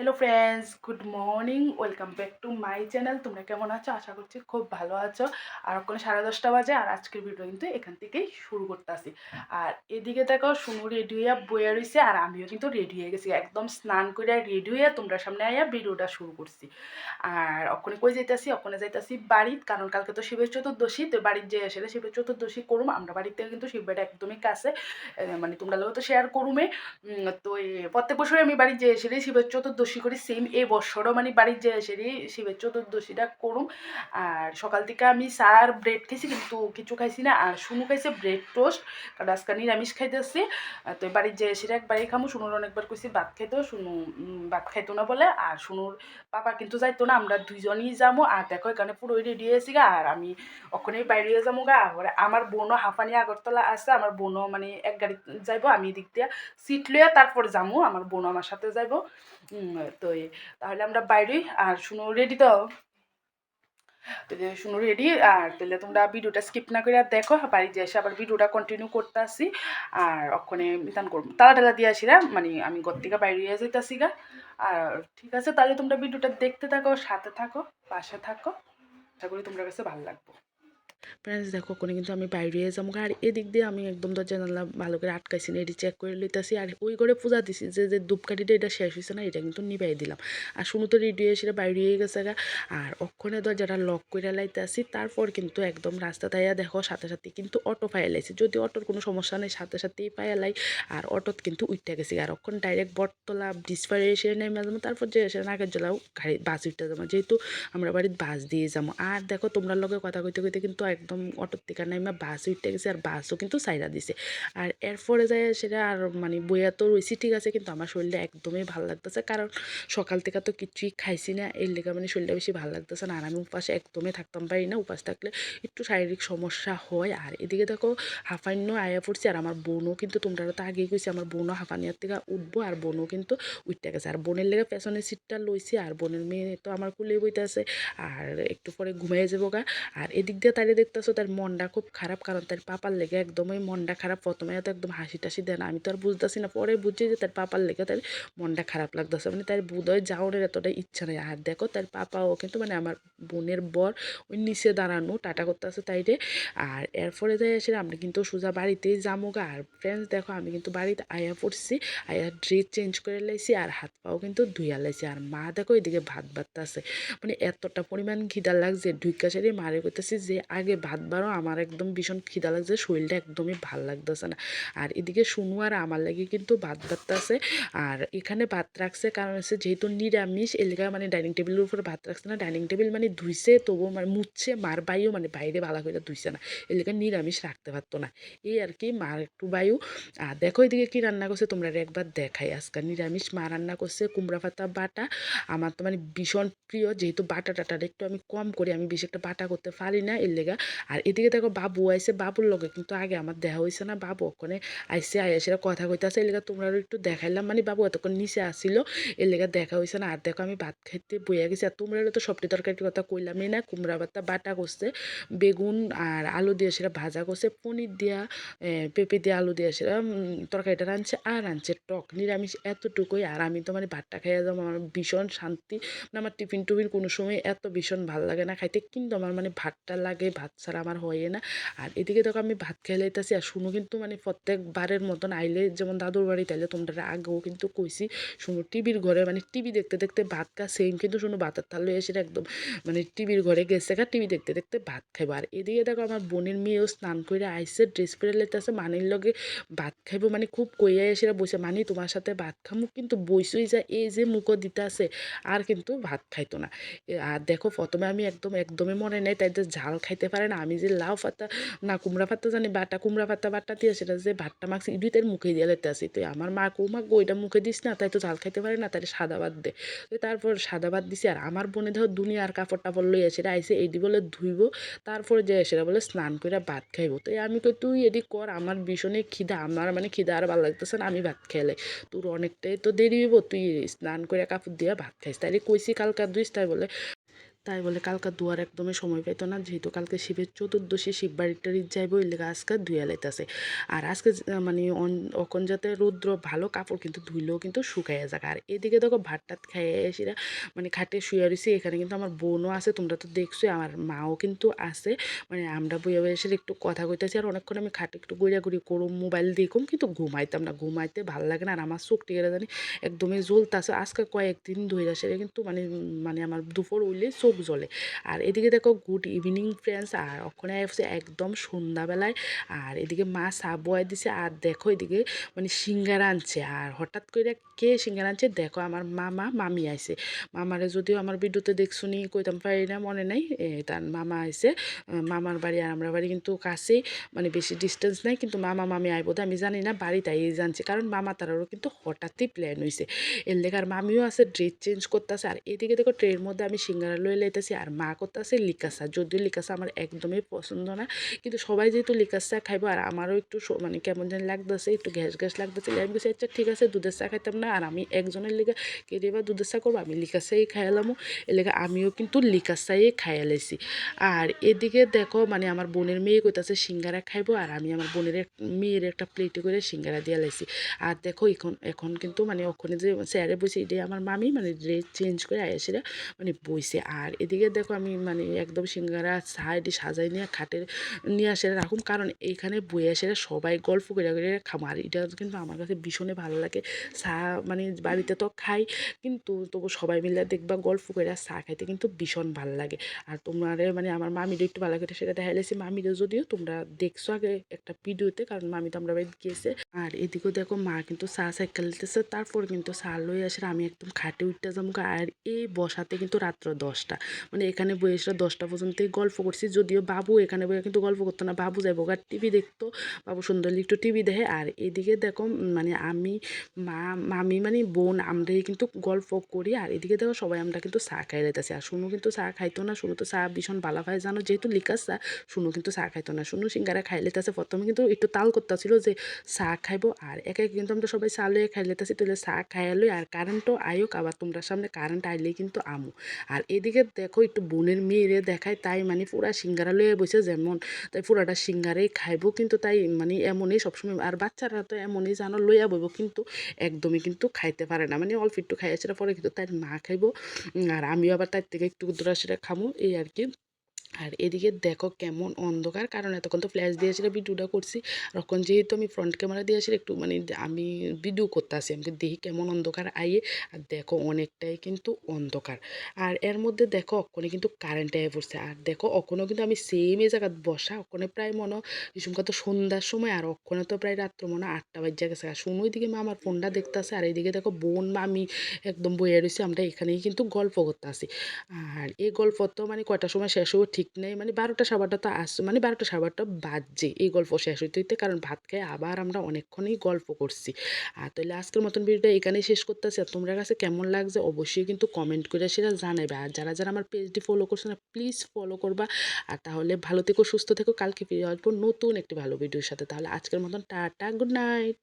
Hello friends good morning welcome back to my channel তোমরা কেমন আছো? আশা করছি খুব ভালো আছো। আর ওখানে সাড়ে দশটা বাজে আর আজকের ভিডিও কিন্তু এখান থেকেই শুরু করতে আসি আর এদিকে দেখো শুনু রেডি হইয়া বইয়া রয়েছে আর আমিও কিন্তু রেডি হয়ে গেছি। একদম স্নান করে রেডি হইয়া তোমরা সামনে আইয়া ভিডিওটা শুরু করছি। আর ওখানে কই যাইতাছি? ওখানে যাইতাছি বাড়িত। কারণ কালকে তো শিবের চতুর্দশী, তো বাড়ির যে এসে শিবের চতুর্দশী করুম, আমরা বাড়ির থেকে কিন্তু শিবের একদমই কাছে। মানে তোমরা লোক তো শেয়ার করুমে। তো প্রত্যেক বছরই আমি বাড়ির যে এসে শিবের চতুর্দশী করি সেম এই বছরও মানে বাড়ির যে এসে শিবের চতুর্দশীটা করুম। আর সকাল থেকে আমি সার ব্রেড খাইছি, কিন্তু কিছু খাইছি না। আর শুনু খাইছে ব্রেড টোস্ট কারণ আজকে নিরামিষ খাইতেছি। তো বাড়ির যে এসে একবারই খামু শুনুর অনেকবার কইছি ভাত খাইতো শুনু ভাত খাইতো না বলে। আর শুনুর পাপা কিন্তু যাইতো না, আমরা দুইজনই যাব আর দেখো এখানে পুরো রেডি হয়েছি গা, আর আমি ওখানেই বাইরে যাব গা। আর আমার বোনও হাফানি আগরতলা আছে, আমার বোনও মানে এক গাড়ি যাইবো, আমি এদিক দিয়া সিট লইয়া তারপর যামু। আমার বোন আমার সাথে যাইবো। তো তাহলে আমরা বাইরেই আর শুনো রেডি তো? শুনো রেডি আর তাহলে তোমরা ভিডিওটা স্কিপ না করে আর দেখো, বাড়ি যে এসে আবার ভিডিওটা কন্টিনিউ করতে আসি। আর ওখানে মিতান করব তালা টালা দিয়ে আসি মানে আমি ঘর থেকে বাইরে যেতেছি গা। আর ঠিক আছে, তাহলে তোমরা ভিডিওটা দেখতে থাকো, সাথে থাকো, পাশে থাকো। আশা করি তোমরা কাছে ভালো লাগবে। ফ্রেন্ডস দেখো ওখানে কিন্তু আমি বাইরে যাব আর এদিক দিয়ে আমি একদম দরজা জানলা ভালো করে আটকাইছি না এটি চেক করে লইতাছি। আর ওই করে পূজা দিছি যে যে ধূপকাঠিটা এটা শেষ হয়েছে না, এটা কিন্তু নিবাই দিলাম। আর শুনু তো রেডি হয়ে সেটা বাইরে হয়ে গেছে গা। আর অক্ষণে দরজাটা লক করে লাইতেছি, তারপর কিন্তু একদম রাস্তা তাইয়া দেখো, সাথে সাথে কিন্তু অটো পাইয়া লাইছি। যদি অটোর কোনো সমস্যা নেই, সাথে সাথেই পাইয়া লাই। আর অটোত কিন্তু উঠতে গেছি আর অক্ষণ ডাইরেক্ট বটতলা পাড়ে এসে নেমে যাব তারপর যে এসে নাগের জলাও গাড়ি বাস উঠতে যাব যেহেতু আমরা বাড়ির বাস দিয়ে যাব আর দেখো, তোমরা লগে কথা কইতে কইতে কিন্তু একদম অটোর থেকে। নাইমা বাস উঠতে গেছে, আর বাসও কিন্তু সাইডা দিছে। আর এরপরে যায় সেটা আর মানে বইয়া তো রয়েছি ঠিক আছে, কিন্তু আমার শরীরটা একদমই ভালো লাগতেছে। কারণ সকাল থেকে তো কিছুই খাইছি না, এর লেগে মানে শরীরটা বেশি ভালো লাগতেছে না। আর আমি উপাসে একদমই থাকতাম পারি না, উপাস থাকলে একটু শারীরিক সমস্যা হয়। আর এদিকে দেখো হাফান্য আয়া পড়ছি, আর আমার বোনও কিন্তু, তোমরা তো আগেই কইছি, আমার বোনও হাফানিয়ার থেকে উঠবো, আর বোনও কিন্তু উঠতে গেছে। আর বোনের লেগে পেছনের সিটটা লইছি, আর বোনের মেয়ে তো আমার কুলে বইতে আছে আর একটু পরে ঘুমিয়ে যাব গা। আর এদিক দিয়ে তাইলে দেখতেছো তার মনটা খুব খারাপ, কারণ তার পাপার লেগে একদমই মনটা খারাপ। প্রথমে তো একদম হাসি টাসি দেয় না। আমি তো আর বুঝতেছি না। পরে বুঝছি যে তার পাপার লেগে তার মনটা খারাপ লাগতেছে। মানে তার বুধয় যাওয়ার এতটা ইচ্ছা নেই। আর দেখো, তার পাপাও কিন্তু মানে আমার বোনের বর, ওই নিচে দাঁড়ানো, টাটা করতেছে তাইরে আর এরপরে যাই এসে আমরা কিন্তু সোজা বাড়িতেই যাব গা আর ফ্রেন্ডস দেখো, আমি কিন্তু বাড়িতে আয়া পড়ছি। আয়া ড্রেস চেঞ্জ করে লাইছি আর হাত পাও কিন্তু ধুইয়া লাইছি। আর মা, দেখো, এদিকে ভাত বাড়তেছে। মানে এতটা পরিমাণ খিদা লাগছে। ঢুইকা সারি মারে করতেছি যে, আগে ভাত বারো আমার একদম ভীষণ খিদা লাগছে, শরীরটা একদমই ভালো লাগতেছে না। আর এদিকে শুনু আর আমার লাগে কিন্তু ভাত বাড়তেছে, আর এখানে ভাত রাখছে কারণ হচ্ছে যেহেতু নিরামিষ এলাকা মানে ডাইনিং টেবিলের উপর ভাত রাখছে না, ডাইনিং টেবিল মানে ধুইছে, তবুও মানে মুছছে, মার বাইও মানে বাইরে ভালো করে ধুইছে না এলাকা নিরামিষ রাখতে পারতো না। এই আর কি, মার একটু বায়ু। আর দেখো এদিকে কি রান্না করছে, তোমরা একবার দেখাই। আজকাল নিরামিষ মা রান্না করছে কুমড়া পাতা, বাটা। আমার তো মানে ভীষণ প্রিয়, যেহেতু বাটা টাটাটা একটু আমি কম করি, আমি বেশি একটা বাটা করতে পারি না, এর লেগা। আর এদিকে দেখো বাবু আইসে বাবুর লগে কিন্তু আগে আমার দেখা হয়েছে না বাবু ওখানে আইসে আইসে কথা কইতেছে এর লেগা তোমরা একটু দেখাইলাম। মানে বাবু এতক্ষণ নিচে আসিল এর লেগা দেখা হয়েছে না। আর দেখো আমি ভাত খাইতে বইয়া গেছি। আর তোমরা তো সবটি তরকারির কথা কইলামই না। কুমড়া পাতা, বাটা করছে বেগুন আর আলু দিয়ে সেটা ভাজা করছে পনির দিয়া পেঁপে দিয়ে আলু দিয়ে সেটা তরকারিটা রাঁধছে আর রাঁধছে টক। নিরামিষ এতটুকুই। আর আমি তো মানে ভাতটা খাইয়া যাব, আমার ভীষণ শান্তি। না, আমার টিফিন টুফিন কোনো সময় এত ভীষণ ভালো লাগে না খাইতে। কিন্তু আমার মানে ভাতটা লাগে, ভাত ছাড়া আমার হয়ে না। আর এদিকে দেখো আমি ভাত খেয়ে লাইতেছি আর শুনো কিন্তু মানে প্রত্যেকবারের মতন আইলে যেমন দাদুর বাড়ি তাইলে তোমরা আগেও কিন্তু কইছি, শুনো টিভির ঘরে মানে টিভি দেখতে দেখতে ভাত খা সেম কিন্তু শুনো ভাতের থালে এসে একদম মানে টিভির ঘরে গেছে গা, টিভি দেখতে দেখতে ভাত খাইবো। আর এদিকে দেখো আমার বোনের মেয়েও স্নান করে আইসে ড্রেস পরে লেতেছে মানির লগে ভাত খাইবো মানে খুব কইয়া এসে বসে মানি তোমার সাথে ভাত খামু কিন্তু বইসই যা, এই যে মুখো দিতে আছে আর কিন্তু ভাত খাইতো না। আর দেখো প্রথমে আমি একদম, একদমই মনে নেই, তাই যে ঝাল খাইতে পারে না। আমি যে লাউ পাতা, না কুমড়া পাতা জানি, বাটা কুমড়া পাতা, বাটা দিয়ে সেটা যে ভাতটা মাখছি ইডুইতের মুখে দিয়ে লেতে আসি। তো আমার মা কৌ মা গো ওইটা মুখে দিস না, তাই তো ঝাল খাইতে পারে না তাই সাদা ভাত দে। তো তারপর সাদা ভাত দিছি, আর আমার বোনে ধর দুনিয়ার কাপড় টাপড় লইয়া সেটা আইসে এইটি বলে ধুইব, তারপরে যে সেটা বলে স্নান করে ভাত খাইব। তো আমি কই, তুই এটি কর, আমার ভীষণই খিদা, আমার মানে খিদা আর ভালো লাগতেছে না, আমি ভাত খেলে তোর অনেকটাই তো দেরি হইব, তুই স্নান করে কাপড় দিয়ে ভাত খাইস। তাই কইছি কালকা দুইস, তাই বলে তাই বলে কালকা দুয়ার একদমই সময় পাইতো না, যেহেতু কালকে শিবের চতুর্দশী, শিব বাড়ির টাড়ির যাইব ওই লেগে আজকে ধুয়ে লাইতেছে। আর আজকে মানে অখন যাতে রৌদ্র, ভালো কাপড় কিন্তু ধুইলেও কিন্তু শুকাইয়া যাক। আর এদিকে দেখো ভাত টাত খাইয়ে এসিরা মানে খাটে শুয়ে রয়েছি এখানে কিন্তু আমার বোনও আছে, তোমরা তো দেখছোই, আমার মাও কিন্তু আছে। মানে আমরা বইয়া বইয়া এসে একটু কথা কইতেছি, আর অনেকক্ষণ আমি খাটে একটু গড়িয়া গড়ি করুম, মোবাইল দেখুম, কিন্তু ঘুমাইতাম না, ঘুমাইতে ভালো লাগে না, আর আমার চোখ টিকে জানি একদমই জ্বলতাছে। আজকে কয়েকদিন ধরে সেটা কিন্তু মানে মানে আমার দুপুর উইলে চোখ জ্বলে আর এদিকে দেখো গুড ইভিনিং ফ্রেন্ডস আর ওখানে আসছে একদম সন্ধ্যাবেলায়, আর এদিকে মা চা বয়ে দিছে, আর দেখো এদিকে মানে সিঙ্গারা আনছে। আর হঠাৎ করে কে সিঙ্গারা আনছে? দেখো আমার মামা, মামি আইছে। মামারে যদিও আমার ভিডিওতে দেখছুনি, কইতাম পারি না, মনে নাই। তার মামা আইছে। মামার বাড়ি আর আমরা বাড়ি কিন্তু কাছেই মানে বেশি ডিস্টেন্স নাই। কিন্তু মামা, মামি আইব আমি জানি না, বাড়ি তাই জানছি। কারণ মামা তারারও কিন্তু হঠাৎই প্ল্যান হয়েছে এর লেগে আর মামিও আছে ড্রেস চেঞ্জ করতেছে। আর এদিকে দেখো, ট্রেনের মধ্যে আমি সিঙ্গারা লয়ে লাইতেছি আর মা করতেছে লিকাসা। যদিও লিকাসা আমার একদমই পছন্দ না, কিন্তু সবাই যেহেতু লিকার চা খাইবো আর আমারও একটু মানে কেমন যেন লাগতেছে, একটু গ্যাস গ্যাস লাগতেছে, আমি বলছি আচ্ছা ঠিক আছে, দুধের চা খাইতাম না। আর আমি একজনের লিগে, কে দুধের চা করব? আমি লিকার চাই খাইলামও এর লেগে আমিও কিন্তু লিকার চাই খাইয়া লাইছি। আর এদিকে দেখো মানে আমার বোনের মেয়ে কইতাছে সিঙ্গারা খাইবো, আর আমি আমার বোনের মেয়ের একটা প্লেটে করে সিঙ্গারা দিয়ে লাইছি। আর দেখো, এখন এখন কিন্তু মানে ওখানে যে স্যারে বসে এটাই আমার মামি মানে ড্রেস চেঞ্জ করে আয়েসিরা মানে বইছে। আর এদিকে দেখো আমি মানে একদম সিঙ্গারা সাইডে সাজাই নিয়ে খাটের নিয়ে আসে রাখুন কারণ এইখানে বই আসে সবাই গল্প করে করে খামো আর এটা কিন্তু আমার কাছে ভীষণই ভালো লাগে। চা মানে বাড়িতে তো খাই, কিন্তু তবু সবাই মিলে দেখবা গল্প করে চা খাইতে কিন্তু ভীষণ ভালো লাগে। আর তোমার মানে আমার মামিরও একটু ভালো করে সেটা দেখা গেছে মামিরও যদিও তোমরা দেখছ আগে একটা ভিডিওতে, কারণ মামি তো আমরা বাড়িতে গিয়েছে। আর এদিকেও দেখো মা কিন্তু চা সাইকেল তারপর কিন্তু চা লই আসে আমি একদম খাটে উঠতে যাব আর এই বসাতে কিন্তু রাত্র দশটা। মানে এখানে বসে দশটা পর্যন্তই গল্প করছি। যদিও বাবু এখানে বসে কিন্তু গল্প করতো না। বাবু যাইব গা, টিভি দেখতো। বাবু সুন্দর একটু টিভি দেখে। আর এদিকে দেখো মানে আমি, মা, মামি মানে বোন, আমরাই কিন্তু গল্প করি। আর এদিকে দেখো সবাই আমরা কিন্তু চা খাই লাইতেছি। আর শুনু কিন্তু চা খাইতো না। শুনু তো চা ভীষণ ভালো হয় জানো, যেহেতু লিকার চা শুনু কিন্তু চা খাইতো না। শুনু সিঙ্গারা খাই লেতেছে প্রথমে কিন্তু একটু তাল করতেছিল যে চা খাইবো। আর একে কিন্তু আমরা সবাই চা লয়ে খাই লেতেছি তাহলে চা খাইয়া লই। আর কারেন্টও আয়োক। আবার তোমরা সামনে কারেন্ট আইলেই কিন্তু আমু। আর এদিকে দেখো একটু বোনের মেয়েরে দেখায়, তাই মানে পুরা সিঙ্গারা লয়ে বসে যেমন। তাই পুরাটা সিঙ্গারেই খাইবো, কিন্তু তাই মানে এমনই সবসময়, আর বাচ্চারা তো এমনই জানো, লইয়া বইব, কিন্তু একদমই কিন্তু খাইতে পারে না। মানে অল্প একটু খাইয়াছে পরে কিন্তু তাই না খাইবো আর আমিও আবার তার থেকে একটু দূরা সেটা খামো, এই আর কি। আর এদিকে দেখো কেমন অন্ধকার, কারণ এতক্ষণ তো ফ্ল্যাশ দিয়েছিল ভিডিওটা করছি। আর এখন যেহেতু আমি ফ্রন্ট ক্যামেরা দিয়েছি একটু মানে আমি ভিডিও করতে আসি আমি দেখি কেমন অন্ধকার আইয়ে। আর দেখো অনেকটাই কিন্তু অন্ধকার। আর এর মধ্যে দেখো অক্ষণে কিন্তু কারেন্ট আয়ে পড়ছে। আর দেখো অক্ষণও কিন্তু আমি সেম এই জায়গায় বসা, অক্ষণে প্রায় মনে ভীষণ তো সন্ধ্যার সময়, আর অক্ষণে তো প্রায় রাত্র মনে আটটা বাজে গেছে। আর শুনো দিকে মা আমার ফোনটা দেখতেছে আর এইদিকে দেখো বোন, মামি একদম বইয়ে রয়েছে আমরা এখানেই কিন্তু গল্প করতে আসি। আর এই গল্প তো মানে কয়টার সময় শেষ হবে ঠিক নেই। মানে বারোটা সাড়ে বারোটা তো আস মানে বারোটা সাড়ে বারোটা বাজছে এই গল্প শেষ হইতে হইতে। কারণ ভাত খেয়ে আবার আমরা অনেকক্ষণই গল্প করছি। আর তাহলে আজকের মতন ভিডিওটা এখানেই শেষ করতেছি। আর তোমরা কাছে কেমন লাগছে অবশ্যই কিন্তু কমেন্ট করে সেটা জানাবে। আর যারা যারা আমার পেজটি ফলো করছে না প্লিজ ফলো করবা। আর তাহলে ভালো থেকো, সুস্থ থেকো। কালকে ফিরে আসব নতুন একটি ভালো ভিডিওর সাথে। তাহলে আজকের মতন টাটা গুড নাইট